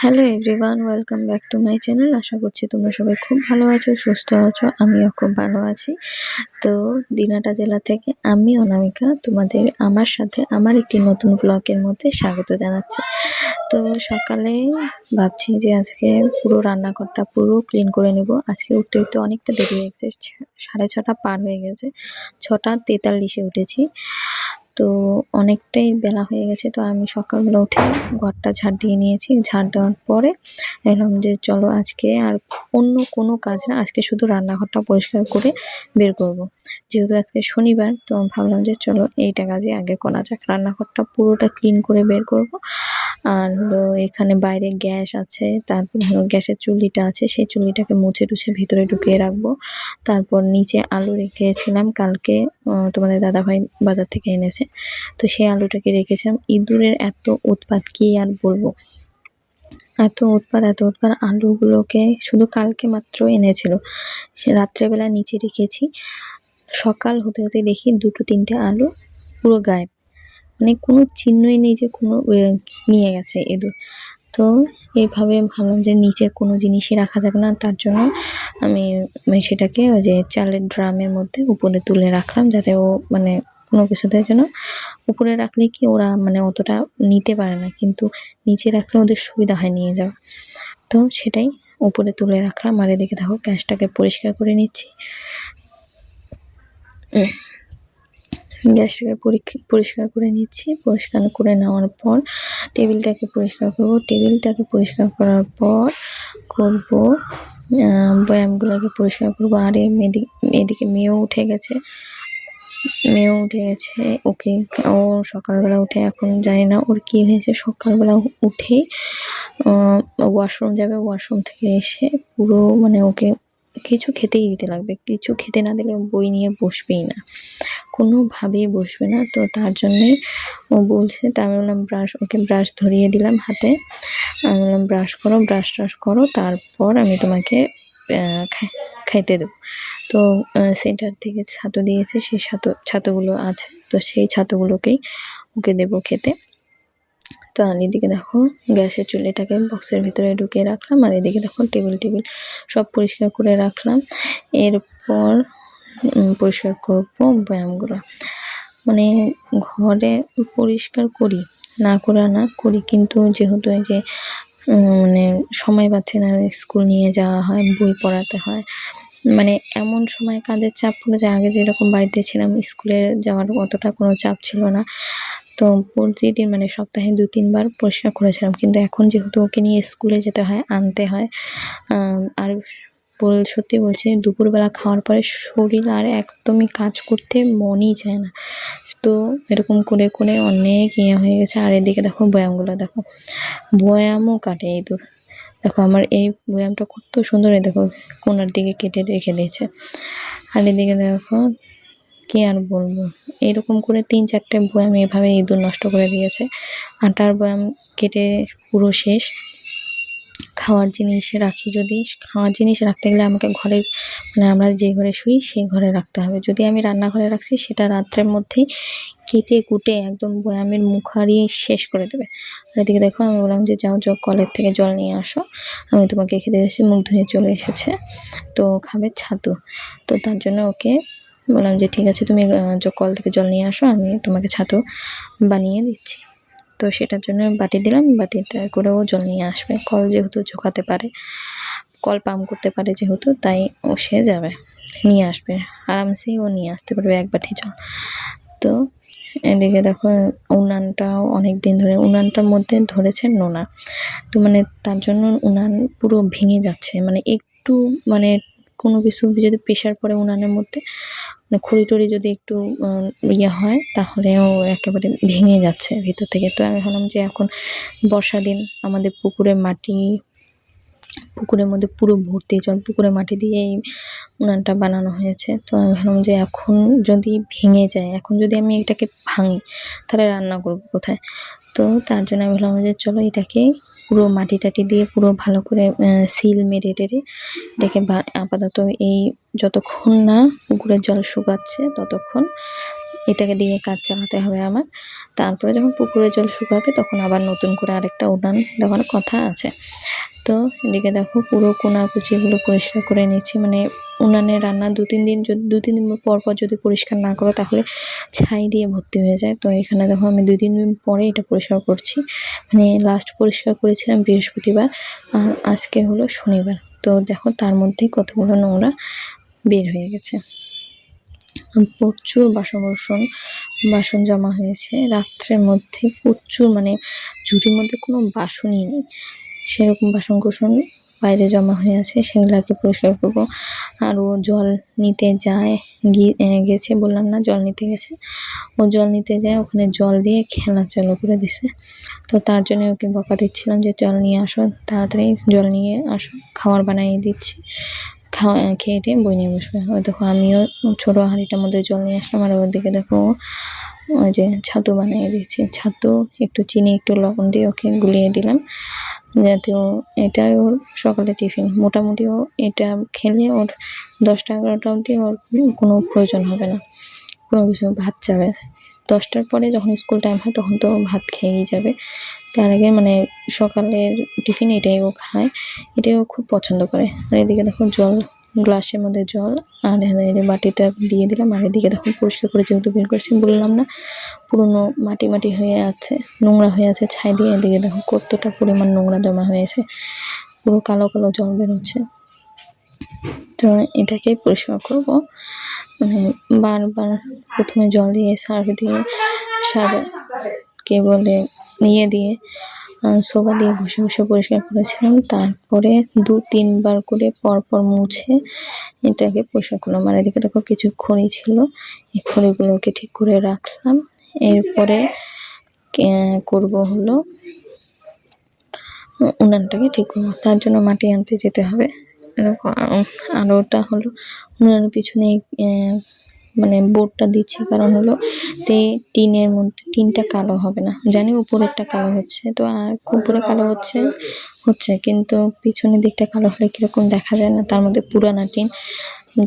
Hello everyone welcome back to my channel আশা করছি তোমরা সবাই খুব ভালো আছো, সুস্থ আছো, আমিও খুব ভালো আছি। তো দিনাটা জেলা থেকে আমি অনামিকা, তোমাদের আমার সাথে আমার একটি নতুন ব্লগের মধ্যে স্বাগত জানাচ্ছি। তো সকালে ভাবছি যে আজকে পুরো রান্নাঘরটা পুরো ক্লিন করে নেব। আজকে উঠতে উঠতে অনেকটা দেরি হয়ে গেছে, সাড়ে ছটা পার হয়ে গেছে, ছটা তেতাল্লিশে উঠেছি। তো অনেকটাই বেলা হয়ে গেছে, তো আমি সকালবেলা উঠে ঘরটা ঝাড় দিয়ে নিয়েছি ঝাড় দেওয়ার পরে এরকম যে, চলো আজকে আর অন্য কোনো কাজ না, আজকে শুধু রান্নাঘরটা পরিষ্কার করে বের করব। যেহেতু আজকে শনিবার, তো ভাবলাম যে, চলো এইটা কাজে আগে করা যাক রান্নাঘরটা পুরোটা ক্লিন করে বের করব। আর হলো এখানে বাইরে গ্যাস আছে, তারপর হলো গ্যাসের চুল্লিটা আছে, সেই চুল্লিটাকে মুছে টুছে ভিতরে ঢুকিয়ে রাখব। তারপর নিচে আলু রেখেছিলাম, কালকে তোমাদের দাদাভাই বাজার থেকে এনেছে। তো সেই আলুটাকে রেখেছিলাম। ইঁদুরের এত উৎপাত, কি আর বলব? এত উৎপাত এত উৎপাত, আলুগুলোকে শুধু কালকে মাত্র এনেছিল। সে রাত্রেবেলা নিচে রেখেছি। সকাল হতে হতে দেখি দুটো তিনটে আলু পুরো গায়েব। মানে কোনো চিহ্নই নেই যে কোনো নিয়ে গেছে ইঁদুর তো এইভাবে ভাবলাম যে নিচে কোনো জিনিসই রাখা যাবে না, তার জন্য আমি সেটাকে ওই যে চালের ড্রামের মধ্যে উপরে তুলে রাখলাম যাতে ও মানে কোনো কিছুতে যেন উপরে রাখলে কি ওরা মানে অতটা নিতে পারে না, কিন্তু নিচে রাখলে ওদের সুবিধা হয় নিয়ে যাওয়া। তো সেটাই উপরে তুলে রাখলাম। আর এদিকে দেখো গ্যাসটাকে পরিষ্কার করে নিচ্ছি। গ্যাসটাকে পরীক্ষা, পরিষ্কার করে নিচ্ছি। পরিষ্কার করে নেওয়ার পর টেবিলটাকে পরিষ্কার করব। টেবিলটাকে পরিষ্কার করার পর করব ব্যায়ামগুলোকে পরিষ্কার করব। আর এদিকে মেয়েও উঠে গেছে। মেয়েও উঠে গেছে। ওকে, ও সকালবেলা উঠে, এখন জানি না ওর কি হয়েছে। সকালবেলা উঠেই ওয়াশরুম যাবে, ওয়াশরুম থেকে এসে পুরো মানে ওকে কিছু খেতেই দিতে লাগবে। কিছু খেতে না দিলে বই নিয়ে বসবেই না। কোনোভাবেই বসবে না। তো তার জন্যে ও বলছে, তা আমি বললাম, ব্রাশ ওকে ব্রাশ ধরিয়ে দিলাম হাতে। আমি বললাম, ব্রাশ করো, ব্রাশ ট্রাশ করো, তারপর আমি তোমাকে খাইতে দেবো। তো সেন্টার থেকে ছাতু দিয়েছে সেই ছাতু, ছাতুগুলো আছে। তো সেই ছাতুগুলোকেই ওকে দেবো খেতে। তো আর এদিকে দেখো, গ্যাসের চুলিটাকে বক্সের ভিতরে ঢুকিয়ে রাখলাম। আর এদিকে দেখো টেবিল টেবিল সব পরিষ্কার করে রাখলাম। এরপর পরিষ্কার করব ব্যায়ামগুলো। মানে ঘরে পরিষ্কার করি, না করে না করি। কিন্তু যেহেতু এই যে মানে সময় পাচ্ছি না স্কুল নিয়ে যাওয়া হয়, বই পড়াতে হয় মানে এমন সময় কাজের চাপ পড়ে যে আগে যেরকম বাড়িতে ছিলাম, স্কুলে যাওয়ার অতটা কোনো চাপ ছিল না। তো প্রতিদিন মানে সপ্তাহে দু, তিনবার পরিষ্কার করেছিলাম। কিন্তু এখন যেহেতু ওকে নিয়ে স্কুলে যেতে হয়, আনতে হয় আর বল, সত্যি বলছি, দুপুরবেলা খাওয়ার পরে শরীর আর একদমই কাজ করতে মনই চায় না। তো এরকম করে করে অনেক ইয়ে হয়ে গেছে। আর এদিকে দেখো ব্যায়ামগুলো, দেখো। ব্যায়ামও কাটে ইঁদুর। দেখো আমার এই ব্যায়ামটা কত সুন্দর দেখো কোনার দিকে কেটে রেখে দিয়েছে। আর এদিকে দেখো কি আর বলব? এরকম করে তিন চারটে বয়াম এভাবে ইঁদুর নষ্ট করে দিয়েছে। আটার বয়াম কেটে পুরো শেষ। খাওয়ার জিনিস রাখি যদি। খাওয়ার জিনিস রাখতে গেলে আমাকে ঘরে মানে আমরা যে ঘরে শুই, সেই ঘরে রাখতে হবে। যদি আমি রান্নাঘরে রাখছি, সেটা রাত্রের মধ্যেই কেটে কুটে একদম বয়ামের মুখ হারিয়ে শেষ করে দেবে। আর এদিকে দেখো, আমি বললাম যে, যাও যাও, কলের থেকে জল নিয়ে আসো। আমি তোমাকে খেতে এসে মুখ ধুয়ে চলে এসেছে। তো খাবে ছাতু। তো তার জন্য ওকে বললাম যে, ঠিক আছে, তুমি কল থেকে জল নিয়ে আসো, আমি তোমাকে ছাতু বানিয়ে দিচ্ছি। তো সেটার জন্য বাটি দিলাম, বাটিতে করে ও জল নিয়ে আসবে। কল যেহেতু ঝোঁকাতে পারে, কল পাম্প করতে পারে যেহেতু, তাই ও সে যাবে, নিয়ে আসবে। আরামসেই ও নিয়ে আসতে পারবে এক বাটি জল। তো এদিকে দেখো, উনানটাও অনেক দিন ধরে, উনানটার মধ্যে ধরেছে নোনা। তো মানে তার জন্য উনান পুরো ভেঙে যাচ্ছে। মানে একটু মানে কোনো কিছু যদি প্রেশার পড়ে উনানের মধ্যে খড়ি টড়ি যদি একটু ইয়ে হয়, তাহলেও একেবারে ভেঙে যাচ্ছে ভিতর থেকে। তো আমি ভাবলাম যে এখন বর্ষা দিন, আমাদের পুকুরে মাটি, পুকুরের মধ্যে পুরো ভর্তি জল পুকুরে মাটি দিয়ে এই উনানটা বানানো হয়েছে। তো আমি ভাবলাম যে এখন যদি ভেঙে যায়, এখন যদি আমি এটাকে ভাঙি, তাহলে রান্না করব কোথায়? তো তার জন্য আমি ভাবলাম যে চলো এটাকে পুরো মাটি টাটি দিয়ে পুরো ভালো করে সিল মেরে টেরে এটাকে আপাতত এই যতক্ষণ না পুকুরের জল শুকাচ্ছে ততক্ষণ এটাকে দিয়ে কাজ চালাতে হবে আমার। তারপরে যখন পুকুরের জল শুকাবে তখন আবার নতুন করে আরেকটা উনান দেওয়ার কথা আছে। তো এদিকে দেখো পুরো কোনাকুচিগুলো পরিষ্কার করে নিচ্ছি মানে উনানে রান্না দু তিন দিন যদি দু তিন দিন পর পর যদি পরিষ্কার না করো তাহলে ছাই দিয়ে ভর্তি হয়ে যায়। তো এখানে দেখো আমি দুই তিন দিন পরে এটা পরিষ্কার করছি। মানে লাস্ট পরিষ্কার করেছিলাম বৃহস্পতিবার, আর আজকে হলো শনিবার। তো দেখো তার মধ্যেই কতগুলো নোংরা বের হয়ে গেছে। প্রচুর বাসন বাসন বাসন জমা হয়েছে। রাত্রের মধ্যে প্রচুর মানে ঝুড়ির মধ্যে কোনো বাসনই নেই। সেরকম বাসন কোসন বাইরে জমা হয়ে আছে, সেগুলাকে পরিষ্কার করব। আর ও জল নিতে যায়, গিয়ে গেছে, বললাম না, জল নিতে গেছে। ও জল নিতে যায়, ওখানে জল দিয়ে খেলা চালু করে দিছে। তো তার জন্য ওকে বকা দিচ্ছিলাম যে জল নিয়ে আসো, তাড়াতাড়ি জল নিয়ে আসো খাবার বানিয়ে দিচ্ছি। খাওয়া, খেয়ে টেয়ে বই নিয়ে বসবে। ওই দেখো, আমিও ছোটো হাঁড়িটার মধ্যে জল নিয়ে আসলাম, আর ওদিকে দেখো, ওই যে ছাতু বানিয়ে দিয়েছি। ছাতু, একটু চিনি, একটু লবণ দিয়ে ওকে গুলিয়ে দিলাম। যাতে ও এটাই ওর সকালে টিফিন। মোটামুটি ও এটা খেলে ওর দশটা এগারোটা অবধি ওর কোনো প্রয়োজন হবে না। কোনো কিছু ভাত যাবে। দশটার পরে যখন স্কুল টাইম হয় তখন তো ভাত খেয়েই যাবে। তার আগে মানে সকালের টিফিন এটাই ও খায়। এটাই ও খুব পছন্দ করে। আর এদিকে দেখো জল গ্লাসের মধ্যে জল আর যে বাটিটা দিয়ে দিলাম। আর এদিকে দেখো পরিষ্কার করে যেহেতু বের করছি বললাম না, পুরনো মাটি মাটি হয়ে আছে, নোংরা হয়ে আছে ছাই দিয়ে। এদিকে দেখো কতটা পরিমাণ নোংরা জমা হয়েছে, পুরো কালো কালো জল বেরোচ্ছে। তো এটাকে পরিষ্কার করব। মানে বারবার প্রথমে জল দিয়ে সার্ফ দিয়ে, সার কে বলে নিয়ে দিয়ে সোবা দিয়ে ঘষে ঘষে পরিষ্কার করেছিলাম। তারপরে দু, তিনবার করে পরপর মুছে এটাকে পরিষ্কার করলাম। আর এদিকে দেখো কিছু খড়ি ছিল, এই খড়িগুলোকে ঠিক করে রাখলাম। এরপরে করব হলো, উনানটাকে ঠিক করব। তার জন্য মাটি আনতে যেতে হবে। আর ওটা হলো। উনানের পিছনে মানে বোর্ডটা দিচ্ছি, কারণ হলো তে টিনের মধ্যে, টিনটা কালো হবে না। জানি উপরেরটা কালো হচ্ছে, তো আর উপরে কালো হচ্ছে হচ্ছে, কিন্তু পিছনের দিকটা কালো হলে কীরকম দেখা যায় না, তার মধ্যে পুরানা টিন।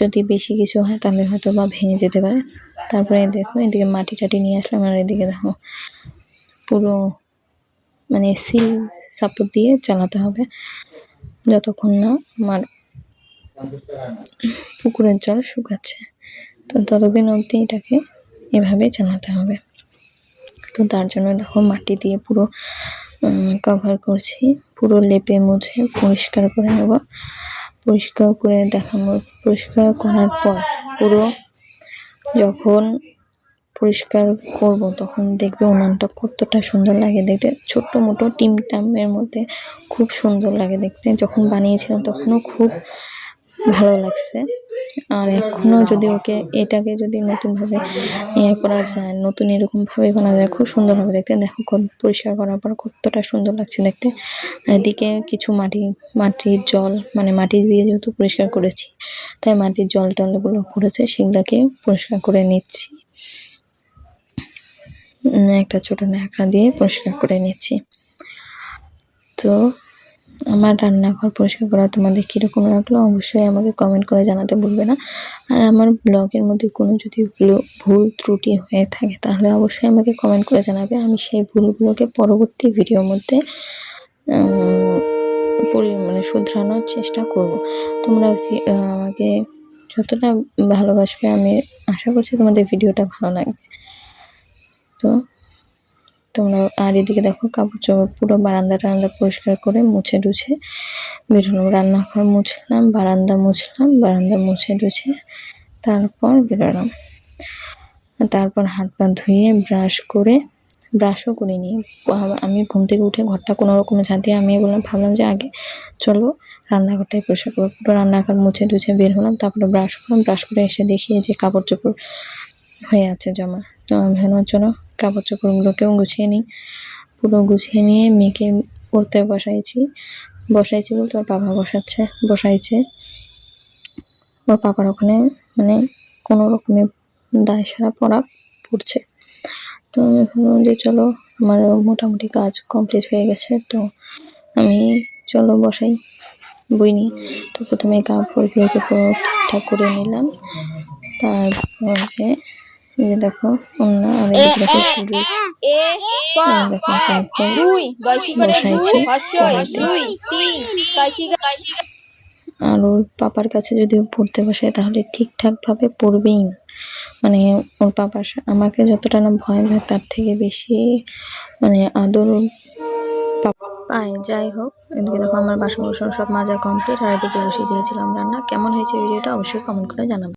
যদি বেশি কিছু হয়, তাহলে হয়তো বা ভেঙে যেতে পারে। তারপরে দেখো, এদিকে মাটি টাটি নিয়ে আসলাম, আর এদিকে দেখো, পুরো মানে সিল সাপোর্ট দিয়ে চালাতে হবে, যতক্ষণ না আমার পুকুরের জল শুকাচ্ছে। তো ততদিন অবধি এটাকে এভাবে চালাতে হবে। তো তার জন্য দেখো মাটি দিয়ে পুরো কভার করছি। পুরো লেপে মুছে পরিষ্কার করে নেব। পরিষ্কার করে দেখাবো। পরিষ্কার করার পর পুরো যখন পরিষ্কার করব, তখন দেখবে উনানটা কতটা সুন্দর লাগে দেখতে। ছোট্ট মোটো টিম টামের মধ্যে খুব সুন্দর লাগে দেখতে। যখন বানিয়েছিলাম তখনও খুব ভালো লাগছে। আর এখনও যদি ওকে এটাকে যদি নতুনভাবে ইয়ে করা যায়, নতুন এরকমভাবে বানানো যায়, খুব সুন্দর দেখতে। দেখো কত পরিষ্কার করার পর কতটা সুন্দর লাগছে দেখতে। এদিকে কিছু মাটি, মাটির জল মানে মাটি দিয়ে যেহেতু পরিষ্কার করেছি, তাই মাটির জল টলগুলো পড়েছে, সেগুলোকে পরিষ্কার করে নিচ্ছি। একটা ছোটো ন্যাকড়া দিয়ে পরিষ্কার করে নিচ্ছি। তো আমার রান্নাঘর পরিষ্কার করা তোমাদের কীরকম লাগল অবশ্যই আমাকে কমেন্ট করে জানাতে ভুলবে না। আর আমার ব্লগের মধ্যে কোনো যদি ভুল ত্রুটি হয়ে থাকে তাহলে অবশ্যই আমাকে কমেন্ট করে জানাবে। আমি সেই ভুলগুলোকে পরবর্তী ভিডিওর মধ্যে মানে শুধরানোর চেষ্টা করব। তোমরা আমাকে যতটা ভালোবাসবে আমি আশা করছি তোমাদের ভিডিওটা ভালো লাগবে। তো তোমরা আর এদিকে দেখো কাপড় চোপড় পুরো বারান্দা টারান্দা পরিষ্কার করে মুছে টুছে বেরোলাম রান্নাঘর মুছলাম, বারান্দা মুছলাম, বারান্দা মুছে টুছে, তারপর বেরোলাম তারপর হাত পা ধুয়ে ব্রাশ করে ব্রাশও করে নিই আমি ঘুম থেকে উঠে ঘরটা কোনো রকমে ঝাঁট দিয়ে আমি বললাম, ভাবলাম যে আগে চলো রান্নাঘরটাই পরিষ্কার করব পুরো রান্নাঘর মুছে টুছে বের হলাম, তারপরে ব্রাশ করলাম ব্রাশ করে এসে দেখি যে কাপড় চোপড় হয়ে আছে জমা। তো আমি ভাবলাম, চলো কাপড় চোপড়গুলোকেও গুছিয়ে নিই। পুরো গুছিয়ে নিয়ে মেয়েকে পড়তে বসাইছি। বসাইছি বলতে ওর বাবা বসাচ্ছে, বসাইছে। ওর পাপার ওখানে মানে কোনো রকমে দায় সারা পড়া পড়ছে। তো আমি ভাবলাম যে চলো, আমার মোটামুটি কাজ কমপ্লিট হয়ে গেছে, তো আমি চলো বসাই, বই নিই। তো প্রথমে কাপড়গুলোকে ঠিকঠাক করে নিলাম। তারপরে এই যে দেখো আর ওর পাপার কাছে যদি পড়তে বসে তাহলে ঠিকঠাক ভাবে পড়বেই। না মানে ওর পাপার সা- আমাকে যতটা না ভয় পায় তার থেকে বেশি মানে আদর পাপা। পায় যাই হোক এদিকে দেখো আমার বাসন বাসন সব মাজা কমপ্লিট আর এদিকে বসিয়ে দিয়েছিলাম রান্না। কেমন হয়েছে ভিডিওটা অবশ্যই কমেন্ট করে জানাবেন